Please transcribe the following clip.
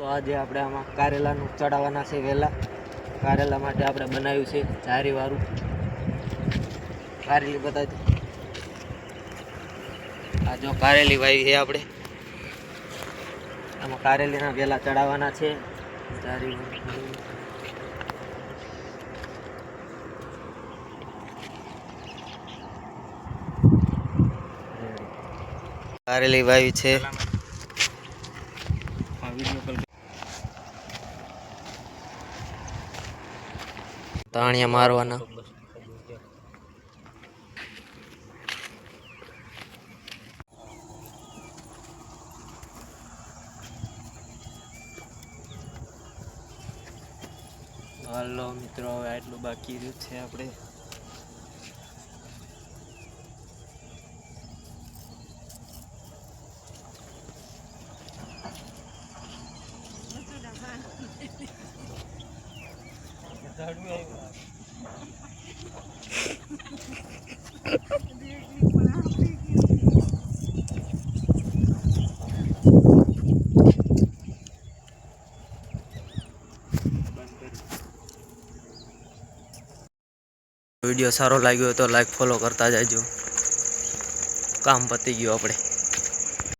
તો આજે આપણે આમાં કારેલાનું ચડાવવાના છે વહેલા. કારેલા માટે આપણે બનાવ્યું છે જારીવાળું કારેલી બતાવી આ જો કારેલી વાવી છે આપણે. આમાં કારેલીના વેલા ચડાવવાના છે. જારી કારેલી વાવી છે. તાણિયા મારવાના. હાલો મિત્રો હવે આટલું બાકી રહ્યું છે આપણે. વીડિયો સારો લાગ્યો તો લાઈક ફોલો કરતા જાજો કામ પતી ગયું આપણે.